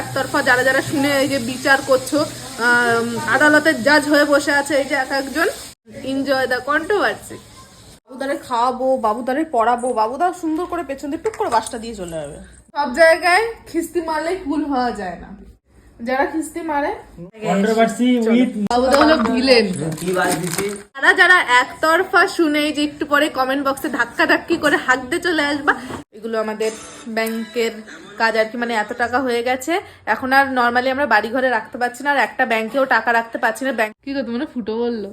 একতরফা যারা যারা শুনে এই যে বিচার করছ আদালতের জাজ হয়ে বসে আছে এই যে এক একজন। এনজয় দ্য কন্ট্রোভার্সি বাবুদারে খাওয়াবো বাবুদারে পড়াবো বাবুদা সুন্দর করে পেছন দিয়ে টুক করে বাসটা দিয়ে চলে যাবে। সব জায়গায় খিস্তি মারলে ভুল হওয়া যায় না। যারা খিস্তি মারে। কন্ট্রোভার্সি উইথ বাবুদা হলো ভিলেন। কি বাজ দিছি? যারা যারা একতরফা শুনে যে একটু পরে কমেন্ট বক্সে ধাক্কা ধাক্কি করে হাঁকতে চলে আসবা এগুলো আমাদের ব্যাংকের কাজ আর কি মানে এত টাকা হয়ে গেছে। এখন আর নর্মালি আমরা বাড়ি ঘরে রাখতে পারছি না আর একটা ব্যাংকেও টাকা রাখতে পারছি না। ব্যাংক কি করতো মানে ফুটো বলল?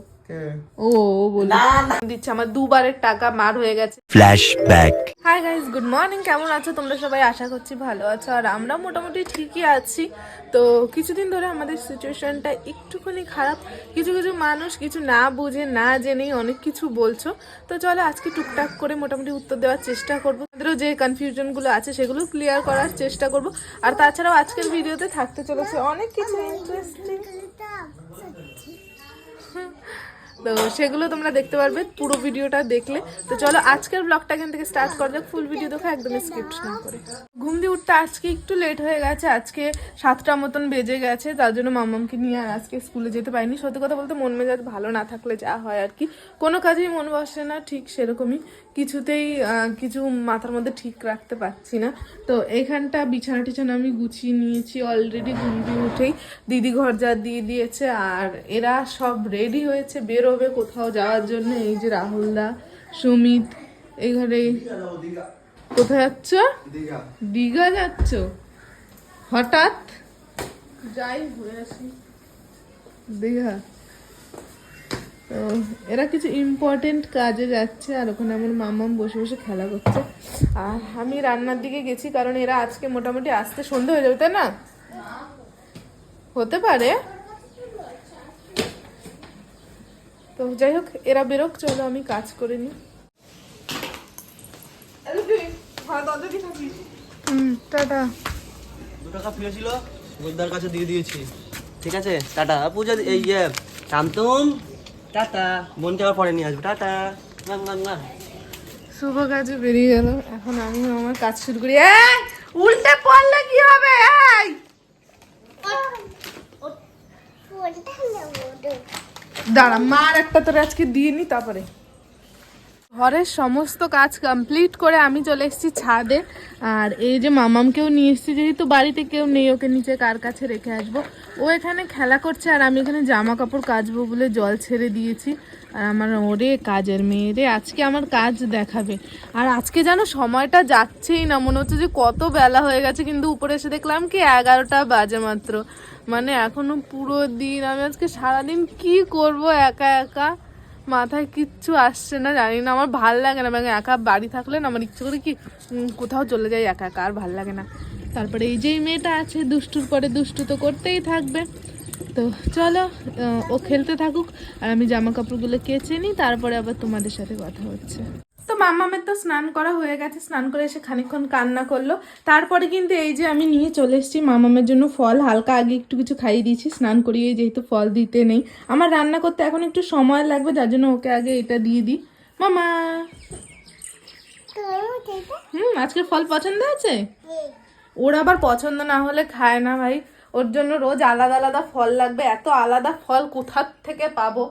ও ও বলল। দিচ্ছে আমার দুবারের টাকা মার হয়ে গেছে। Flashback. Hi guys good morning কেমন আছো? তোমরা সবাই আশা করছি ভালো আছো। আর আমরা মোটামুটি ঠিকই আছি। তো কিছুদিন ধরে আমাদের সিচুয়েশনটা একটুখানি খারাপ। কিছু কিছু মানুষ কিছু না বুঝে না জেনেই অনেক কিছু বলছো। তো চলো আজকে টুকটাক করে মোটামুটি উত্তর দেওয়ার চেষ্টা করব। আমাদেরও যে কনফিউশনগুলো আছে সেগুলো ক্লিয়ার করার চেষ্টা করব। আর তাছাড়াও আজকের ভিডিওতে থাকতে চলেছে অনেক কিছু ইন্টারেস্টিং তো সেগুলো তোমরা দেখতে পারবে, পুরো ভিডিওটা দেখলে। তো চলো আজকের ব্লগটা এখান থেকে স্টার্ট করা যাক ফুল ভিডিও দেখো, একদম স্কিপ্ট না করে। ঘুম দিয়ে উঠতে আজকে একটু লেট হয়ে গেছে, আজকে সাতটা মতন বেজে গেছে, তার জন্য মামামকে নিয়ে আর আজকে স্কুলে যেতে পারিনি। সত্যি কথা বলতে মন মেজাজ ভালো না থাকলে যা হয় আর কি। কোনো কাজেই মন বসে না, ঠিক সেরকমই। কিছুতেই কিছু মাথার মধ্যে ঠিক রাখতে পারছি না। তো এখানটা বিছানা টিছানা আমি গুছিয়ে নিয়েছি অলরেডি ঘুম দিয়ে উঠেই। দিদি ঘর যা দিয়ে দিয়েছে, আর এরা সব রেডি হয়েছে বেরোবে কোথাও যাওয়ার জন্য? এই যে রাহুলদা সুমিত ঘরে কোথায় যাচ্ছ? দীঘা। যাচ্ছ? হঠাৎ? যাই ঘুরে আসি। দীঘা। তো এরা কিছু ইম্পর্টেন্ট কাজে যাচ্ছে আর ওখানে আমার মামাম বসে বসে খেলা করছে। আর আমি রান্নার দিকে গেছি কারণ এরা আজকে মোটামুটি আসতে সন্ধে হয়ে যাবে তাই না। হতে পারে। তো যাই হোক এরা বেরোক চলো আমি কাজ করে নিই। হুম টাটা। দু টাকা বুদ্ধার কাছে দিয়ে দিয়েছি। ঠিক আছে? টাটা। পূজা এই ইয়ে শান্তম টাটা। বোনকে আবার পরে নিয়ে আসব। টাটা। নাম নাম নাম শুভ কাজে বেরিয়ে গেল। এখন আমি আমার কাজ শুরু করি। এই উল্টে পড়লে কি হবে? এই! দাঁড়া মার একটা তোর আজকে দিয়ে নি তারপরে। ঘরের সমস্ত কাজ কমপ্লিট করে আমি চলে এসেছি ছাদে। আর এই যে মামামকেও নিয়ে এসেছি, যেহেতু বাড়িতে কেউ নেই, ওকে নিচে কার কাছে রেখে আসব। ও এখানে খেলা করছে, আর আমি এখানে জামা কাপড় কাচবো বলে জল ছেড়ে দিয়েছি। আর আমার ওরে, কাজের মেয়ে রে আজকে আমার কাজ দেখাবে। আর আজকে যেন সময়টা যাচ্ছেই না, মনে হচ্ছে যে কত বেলা হয়ে গেছে, কিন্তু উপরে এসে দেখলাম কি এগারোটা বাজে মাত্র। মানে এখনও পুরো দিন, আমি আজকে সারাদিন কি করব একা একা? মাথায় কিচ্ছু আসছে না, জানি না, আমার ভালো লাগে না। মানে একা বাড়ি থাকলে না, আমার ইচ্ছে করে কি কোথাও চলে যাই একা একা, আর ভালো লাগে না। তারপরে এই যে মেয়েটা আছে, দুষ্টুর পরে দুষ্টু তো করতেই থাকবে। তো চলো ও খেলতে থাকুক, আর আমি জামা কাপড়গুলো কেচে নিই, তারপরে আবার তোমাদের সাথে কথা হচ্ছে। তো মামামের তো স্নান করা হয়ে গেছে, স্নান করে এসে খানিকক্ষণ কান্না করল। তারপরে কিন্তু এই যে আমি নিয়ে চলে এসেছি মামামের জন্য ফল, হালকা আগে একটু কিছু খাইয়ে দিয়েছি, স্নান করিয়ে যেহেতু ফল দিতে নেই। আমার রান্না করতে এখন একটু সময় লাগবে, যার জন্য ওকে আগে এটা দিয়ে দিই। মামা! হুম, আজকে ফল পছন্দ আছে ওর আবার পছন্দ না হলে খায় না ভাই। ওর জন্য রোজ আলাদা আলাদা ফল লাগবে, এত আলাদা ফল কোথার থেকে পাবো?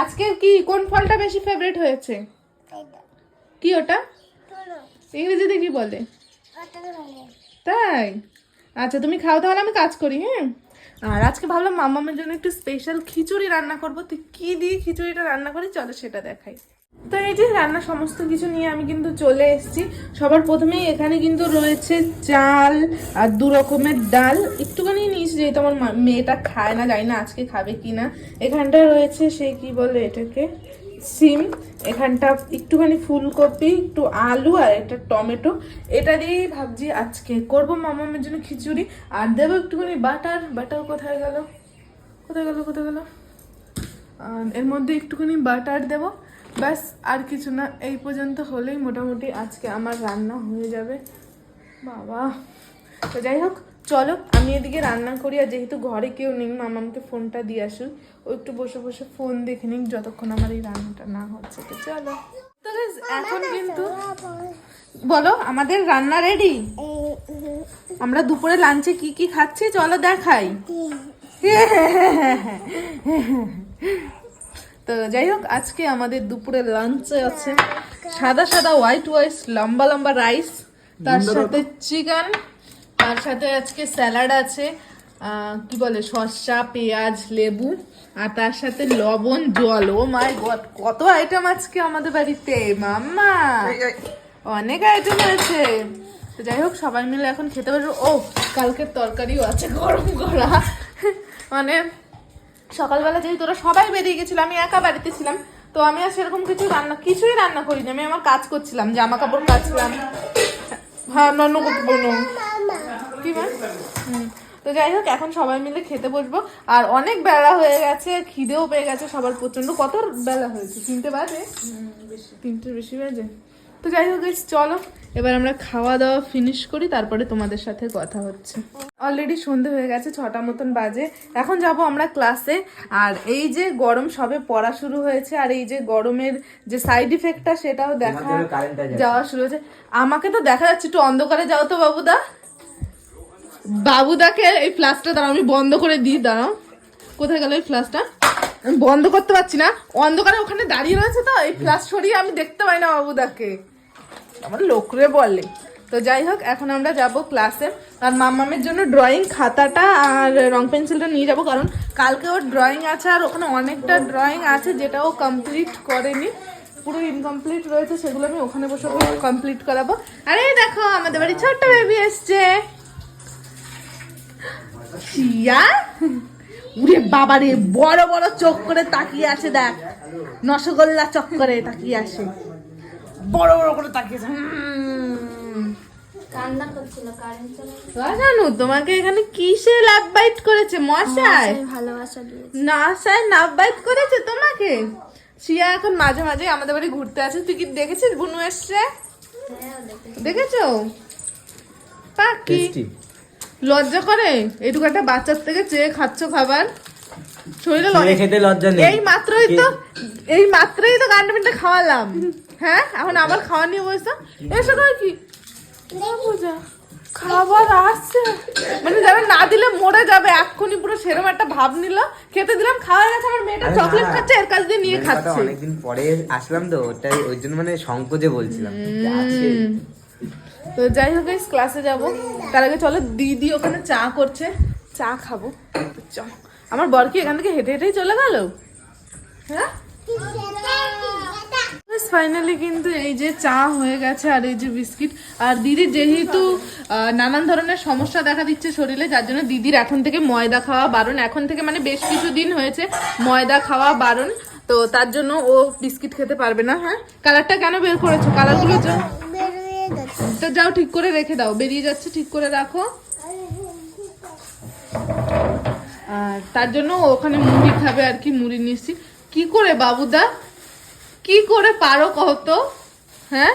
আজকে কি, কোন ফলটা বেশি ফেভারিট হয়েছে? কি ওটা? ইংরেজিতে কি বলে? তাই? আচ্ছা তুমি খাও তাহলে, আমি কাজ করি হ্যাঁ? আর আজকে ভাবলাম মামামের জন্য একটু স্পেশাল খিচুড়ি রান্না করব। তুই কি দিয়ে খিচুড়িটা রান্না করি চলো সেটা দেখাই। তো এই যে রান্না সমস্ত কিছু নিয়ে আমি কিন্তু চলে এসেছি। সবার প্রথমেই এখানে কিন্তু রয়েছে চাল আর দু রকমের ডাল। একটুখানি নিয়েছি, যেহেতু আমার মেয়েটা খায় না, জানি না আজকে খাবে কি না এখানটা রয়েছে সে কি বলে এটাকে? সিম, এখানটা একটুখানি ফুলকপি, একটু আলু আর একটা টমেটো। এটা দিয়েই ভাবছি আজকে করব মামামের জন্য খিচুড়ি। আর দেবো একটুখানি বাটার। বাটার কোথায় গেল? কোথায় গেল কোথায় গেল? এর মধ্যে একটুখানি বাটার দেবো। ব্যাস, আর কিছু না। এই পর্যন্ত হলেই মোটামুটি আজকে আমার রান্না হয়ে যাবে। বাবা। তো যাই হোক চলো আমি এদিকে রান্না করি আর যেহেতু ঘরে কেউ নেই মামামকে ফোনটা দিয়ে আসুন। ও একটু বসে বসে ফোন দেখে নিক যতক্ষণ আমার এই রান্নাটা না হচ্ছে। তো চলো। তো এখন কিন্তু বলো। আমাদের রান্না রেডি আমরা দুপুরে লাঞ্চে কি কি খাচ্ছি? চলো দেখাই। তো যাই হোক আজকে আমাদের দুপুরে লাঞ্চে আছে সাদা সাদা হোয়াইট ওয়াইস লম্বা লম্বা রাইস তার সাথে চিকেন তার সাথে আজকে স্যালাড আছে কি বলে শসা পেঁয়াজ লেবু আর তার সাথে লবণ জল। ও মাই গড কত আইটেম আজকে আমাদের বাড়িতে মাম্মা। অনেক আইটেম আছে। তো যাই হোক সবাই মিলে এখন খেতে পারব ও কালকের তরকারিও আছে গরম করা। মানে সকালবেলা যেহেতু তোরা সবাই বেরিয়ে গেছিল আমি একা বাড়িতে ছিলাম তো আমি আর সেরকম কিছু রান্না কিছুই রান্না করিনি। আমি আমার কাজ করছিলাম জামা কাপড় কাচলাম হ্যাঁ নন্য করতে কি মা? হুম। তো যাই হোক এখন সবাই মিলে খেতে বসবো। আর অনেক বেলা হয়ে গেছে খিদেও পেয়ে গেছে সবার প্রচণ্ড কত বেলা হয়েছে? তিনটে বাজে? তিনটে বেশি বাজে। তো যাই হোক চলো এবার আমরা খাওয়া দাওয়া ফিনিশ করি তারপরে তোমাদের সাথে কথা হচ্ছে। অলরেডি সন্ধে হয়ে গেছে ছটা মতন বাজে। এখন যাব আমরা ক্লাসে আর এই যে গরম সবে পড়া শুরু হয়েছে আর এই যে গরমের যে সাইড ইফেক্টটা সেটাও দেখা যাওয়া শুরু হয়েছে। আমাকে তো দেখা যাচ্ছে একটু অন্ধকারে যাও তো বাবুদা। বাবুদাকে এই ফ্ল্যাশটা দাঁড়াও, আমি বন্ধ করে দিই, দাঁড়াও। কোথায় গেল এই ফ্ল্যাশটা আমি বন্ধ করতে পারছি না। অন্ধকারে ওখানে দাঁড়িয়ে রয়েছে তো, এই ফ্ল্যাশ সরিয়ে আমি দেখতে পাই না বাবুদাকে আমার লোকরে বলে। তো যাই হোক, এখন আমরা যাব ক্লাসে আর মামামের জন্য ড্রয়িং খাতাটা আর রং পেন্সিলটা নিয়ে যাব, কারণ কালকে ওর ড্রয়িং আছে আর ওখানে অনেকটা ড্রয়িং আছে যেটা ও কমপ্লিট করেনি। পুরো ইনকমপ্লিট রয়েছে, সেগুলো আমি ওখানে বসে কমপ্লিট করাবো। আরে দেখো, আমাদের বাড়ি ছোট্ট বেবি এসছে। শিয়া উরে বাবারে বড় বড় চোখ করে তাকিয়ে আসে দেখ। নসগোল্লা চক করে তাকিয়ে আসে। বড় বড় করে তাকিয়ে আছে জানো তোমাকে এখানে কিসে লাভ বাইট করেছে গেছে, ভালোবাসা দিয়েছে। না স্যার লাভ বাইট করেছে তোমাকে? শিয়া এখন মাঝে মাঝে আমাদের বাড়ি ঘুরতে আছে তুই কি দেখেছিস বুনু এসছে? হ্যাঁ দেখেছ। পাখি। লজ্জা করে? এইটুকু একটা বাচ্চার থেকে চেয়ে খাচ্ছ খাবার? শরীরে খেতে লজ্জা নেই। এই মাত্রই তো এই মাত্রই তো গান্ডা পিন্ডা খাওয়ালাম। হ্যাঁ? এখন আবার খাওয়া নিয়ে বসে এসে কই কি? খাবার আসছে। মানে যারা না দিলে মরে যাবে। এক্ষুনি পুরো সেরকম একটা ভাব নিল। খেতে দিলাম খাওয়া গেছে আমার মেয়েটা চকলেট খাচ্ছে এর কাছ দিয়ে নিয়ে খাচ্ছে। অনেকদিন পরে আসলাম তো ওটাই ওই জন্য মানে সংকোচে বলছিলাম। তো যাই হোক ক্লাসে যাব। তার আগে চলো, দিদি ওখানে চা করছে। চা খাব। আমার বর কি এখান থেকে হেঁটে হেঁটেই চলে গেল? হ্যাঁ? ফাইনালি কিন্তু এই যে চা হয়ে গেছে আর এই যে বিস্কিট। আর দিদির যেহেতু নানান ধরনের সমস্যা দেখা দিচ্ছে শরীরে, যার জন্য দিদির এখন থেকে ময়দা খাওয়া বারণ। এখন থেকে মানে বেশ কিছু দিন হয়েছে ময়দা খাওয়া বারণ। তো তার জন্য ও বিস্কিট খেতে পারবে না। হ্যাঁ? কালারটা কেন বের করেছ? কালারগুলো যাও ঠিক করে রেখে দাও। বেরিয়ে যাচ্ছে ঠিক করে রাখো। আর তার জন্য ওখানে মুড়ি খাবে আর কি মুড়ি নিচ্ছি কি করে বাবুদা? কি করে পারো কহতো হ্যাঁ?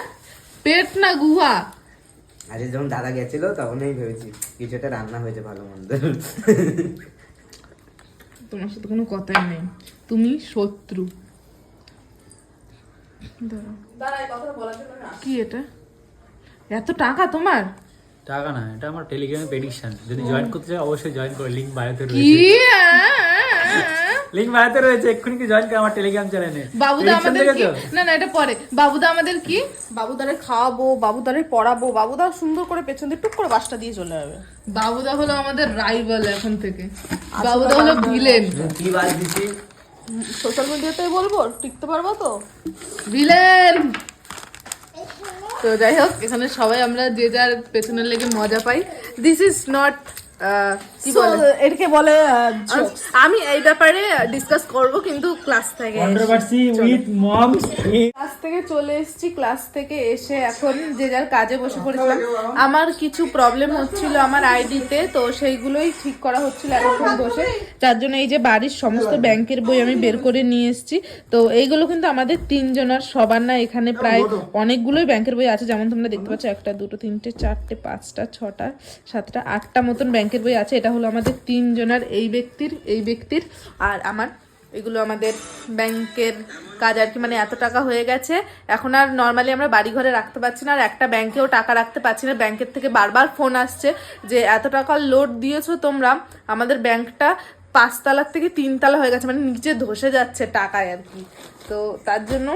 পেট না গুহা। আরে যখন দাদা গেছিল তখনই ভেবেছি কিছু একটা রান্না হয়েছে ভালো মন্দ। তোমার সাথে কোনো কথাই নেই। তুমি শত্রু। কি এটা? এত টাকা তোমার? টাকা না এটা আমার টেলিগ্রামে প্রেডিকশন যদি জয়েন করতে চাও অবশ্যই জয়েন করো লিংক বায়োতে রয়েছে। লিংক বায়োতে রয়েছে এক্ষুনি কি জয়েন করো আমার টেলিগ্রাম চ্যানেলে বাবুদা আমাদের কি? না না এটা পরে। বাবুদা আমাদের কি? বাবুদারে খাওয়াবো বাবুদারে পড়াবো বাবুদা সুন্দর করে পেছন দিয়ে টুক করে বাসটা দিয়ে চলে যাবে। বাবুদা হলো আমাদের রাইভাল এখন থেকে। বাবুদা হলো ভিলেন কি বাদ দিছি? সোশ্যাল মিডিয়াতে বলব? টিকতে পারব তো? ভিলেন তো যাই হোক, এখানে সবাই আমরা যে যার পেছনের লেগে মজা পাই। দিস ইজ নট এটাকে বলে আমি এই ব্যাপারে ডিসকাস করব কিন্তু ক্লাস থেকে। কন্ট্রোভার্সি উইথ মম ক্লাস থেকে চলে এসেছি ক্লাস থেকে এসে এখন যে যার কাজে বসে পড়েছিলাম। আমার কিছু প্রবলেম হচ্ছিল আমার আইডিতে তো সেইগুলোই ঠিক করা হচ্ছিল এতক্ষণ বসে। যার জন্য এই যে বাড়ির সমস্ত ব্যাংকের বই আমি বের করে নিয়ে এসেছি। তো এইগুলো কিন্তু আমাদের তিনজনের সবার না এখানে প্রায় অনেকগুলোই ব্যাংকের বই আছে। যেমন তোমরা দেখতে পাচ্ছ একটা দুটো তিনটে চারটে পাঁচটা ছটা সাতটা আটটা মতন ব্যাংকের ব্যাংকের বই আছে, এটা হলো আমাদের তিনজনের এই ব্যক্তির এই ব্যক্তির। আর আমার, এগুলো আমাদের ব্যাংকের কাজ আর কি মানে এত টাকা হয়ে গেছে। এখন আর নর্মালি আমরা বাড়ি ঘরে রাখতে পারছি না, আর একটা ব্যাংকেও টাকা রাখতে পারছি না। ব্যাংকের থেকে বারবার ফোন আসছে যে, এত টাকা লোড দিয়েছ তোমরা, আমাদের ব্যাংকটা পাঁচতলার থেকে তিনতলা হয়ে গেছে মানে নিচে ধসে যাচ্ছে টাকায় আর কি। তো তার জন্য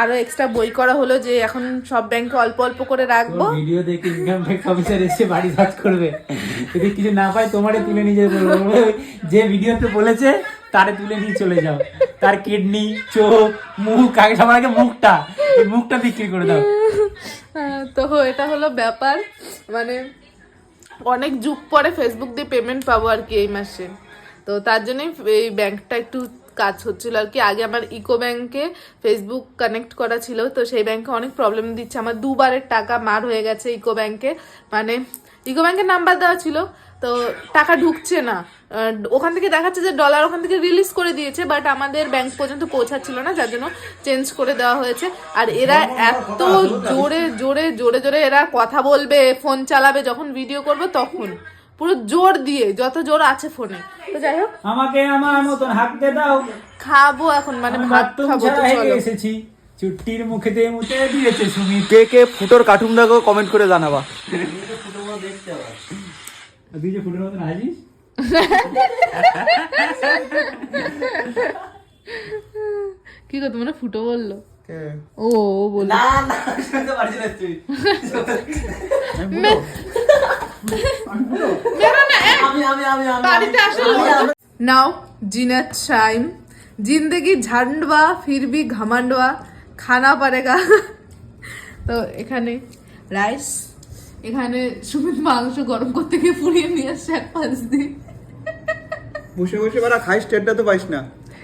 আরও এক্সট্রা বই করা হলো যে এখন সব ব্যাংকে অল্প অল্প করে রাখব। ভিডিও দেখে ইনকাম ট্যাক্স অফিসার এসে বাড়ি সার্চ করবে। যদি কিছু না পায় তোমারে তুলে নিয়ে বলবে, যে ভিডিওতে বলেছে তারে তুলে নিয়ে চলে যাও। তার কিডনি চোখ মুখ আগে সবার আগে মুখটা। এই মুখটা বিক্রি করে দাও। হ্যাঁ, তো এটা হলো ব্যাপার। মানে অনেক যুগ পরে ফেসবুক দিয়ে পেমেন্ট পাবো আর কি এই মাসে। তো তার জন্যই এই ব্যাংকটা একটু কাজ হচ্ছিল আর কি। আগে আমার ইকো ব্যাংকে ফেসবুক কানেক্ট করা ছিল, তো সেই ব্যাংকে অনেক প্রবলেম দিচ্ছে। আমার দুবারের টাকা মার হয়ে গেছে ইকো ব্যাংকে। মানে ইকো ব্যাংকের নাম্বার দেওয়া ছিল, তো টাকা ঢুকছে না। ওখান থেকে দেখাচ্ছে যে ডলার ওখান থেকে রিলিজ করে দিয়েছে বাট আমাদের ব্যাংক পর্যন্ত পৌঁছাচ্ছিল না, যার জন্য চেঞ্জ করে দেওয়া হয়েছে। আর এরা এত জোরে জোরে জোরে জোরে এরা কথা বলবে ফোন চালাবে, যখন ভিডিও করবে তখন। পুরো জোর দিয়ে যত জোর আছে ফোনে। তো যাই হোক। আমাকে আমার মতন হাঁকতে দাও। খাব এখন মানে ভাত খাব তো চলো। এসেছি। চুট্টির মুখেতে মুতে দিয়েছে সুমিত। কে কে ফুটোর কার্টুন দেখো কমেন্ট করে জানাবা। তুই যে ফুটের মতন হাজিস কি গো তোমরা ফুটো বলল? ও ও বলল। না না শুনতে পারছি না তুই। নাও টাইম জিন্দগি ঝান্ডবা ফিরবি ঘামান্ডবা খানা পারেগা। তো এখানে রাইস এখানে সুমিত মাংস গরম করতে গিয়ে পুড়িয়ে নিয়ে আসছে এক পাঁচ দিন বসে বসে বারা খাই স্টেটটা তো পাইস না।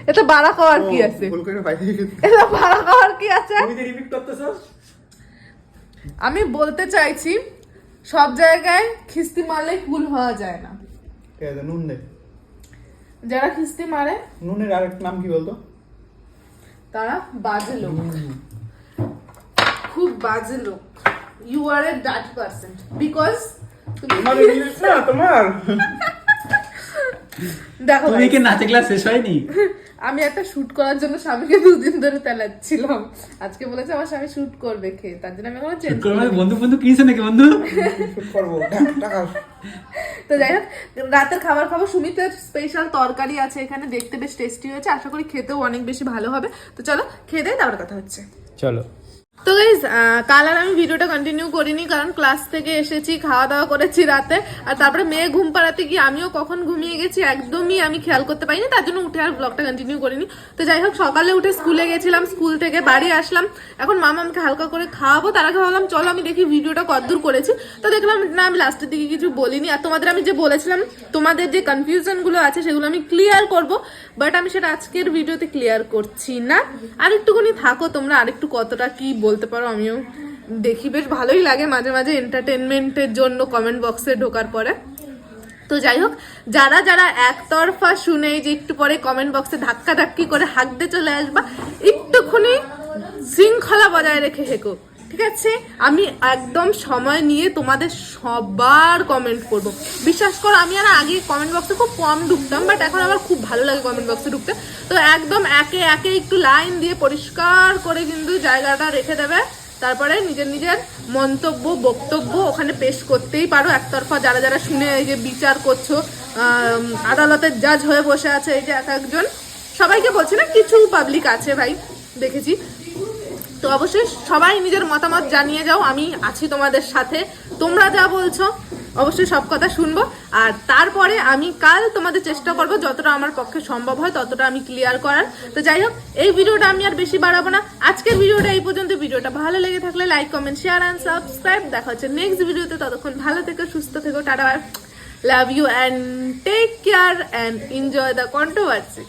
এটা বাড়া খাওয়ার কি আছে? এটা বাড়া খাওয়ার কি আছে? আমি বলতে চাইছি সব জায়গায় খিস্তি মারলে কুল হওয়া যায় না। ঠিক আছে? নুন দে যারা খিস্তি মারে নুনের আরেক নাম কি বলতো? তারা বাজে লোক। খুব বাজে লোক। You are a that person because তোমার ইংলিশ না তোমার। দেখো তুমি কি নাচে ক্লাস শেষ হয়নি? আমি একটা শুট করার জন্য স্বামীকে দুদিন ধরে তেলাচ্ছিলাম। আজকে বলেছে আমার স্বামী শুট করবে খেয়ে তার জন্য আমি এখনও চেঞ্জ করবে বন্ধু বন্ধু কিনছে নাকি বন্ধু? শুট করব তো যাই হোক রাতের খাবার খাব। সুমিতের স্পেশাল তরকারি আছে এখানে। দেখতে বেশ টেস্টি হয়েছে। আশা করি খেতেও অনেক বেশি ভালো হবে। তো চলো খেয়ে দেয় তারপর কথা হচ্ছে। চলো। তো গাইজ কাল আর আমি ভিডিওটা কন্টিনিউ করিনি, কারণ ক্লাস থেকে এসেছি খাওয়া দাওয়া করেছি রাতে। আর তারপরে মেয়ে ঘুম পাড়াতে গিয়ে আমিও কখন ঘুমিয়ে গেছি একদমই আমি খেয়াল করতে পারিনি, তার জন্য উঠে আর ব্লগটা কন্টিনিউ করিনি। তো যাই হোক, সকালে উঠে স্কুলে গেছিলাম, স্কুল থেকে বাড়ি আসলাম। এখন মামা আমাকে হালকা করে খাওয়াবো, তার আগে ভাবলাম চলো আমি দেখি ভিডিওটা কতদূর করেছি। তো দেখলাম, না, আমি লাস্টের দিকে কিছু বলিনি। আর তোমাদের আমি যে বলেছিলাম, তোমাদের যে কনফিউশনগুলো আছে, সেগুলো আমি ক্লিয়ার করব বাট আমি সেটা আজকের ভিডিওতে ক্লিয়ার করছি না। আরেকটুকুনি থাকো তোমরা আরেকটু কতটা কি বলতে পারো, আমিও দেখি, বেশ ভালোই লাগে মাঝে মাঝে এন্টারটেনমেন্টের জন্য কমেন্ট বক্সে ঢোকার পরে। তো যাই হোক, যারা যারা একতরফা শুনে যে একটু পরে কমেন্ট বক্সে ধাক্কা ধাক্কি করে হাঁকতে চলে আসবা, একটুখানি শৃঙ্খলা বজায় রেখে হেকো। ঠিক আছে? আমি একদম সময় নিয়ে তোমাদের সবার কমেন্ট করব। বিশ্বাস করো, আমি আর আগে কমেন্ট বক্সে খুব কম ঢুকতাম বাট এখন আমার খুব ভালো লাগে কমেন্ট বক্সে ঢুকতে। তো একদম একে একে একটু লাইন দিয়ে পরিষ্কার করে কিন্তু জায়গাটা রেখে দেবে। তারপরে নিজের নিজের মন্তব্য, বক্তব্য ওখানে পেশ করতেই পারো। একতরফা যারা যারা শুনে এই যে বিচার করছ আদালতের জাজ হয়ে বসে আছে এই যে এক একজন। সবাইকে বলছি না, কিছু পাবলিক আছে ভাই, দেখেছি। তো অবশ্যই সবাই নিজের মতামত জানিয়ে যাও, আমি আছি তোমাদের সাথে। তোমরা যা বলছো, অবশ্যই সব কথা শুনব। আর তারপরে আমি কাল তোমাদের চেষ্টা করব, যতটা আমার পক্ষে সম্ভব হয়, ততটা আমি ক্লিয়ার করার। তো যাই হোক, এই ভিডিওটা আমি আর বেশি বাড়াবো না। আজকের ভিডিওটা এই পর্যন্ত। ভিডিওটা ভালো লেগে থাকলে like comment share and subscribe দেখা হচ্ছে নেক্সট ভিডিওতে। ততক্ষণ ভালো থেকো, সুস্থ থেকো, tata love you and take care and enjoy the controversy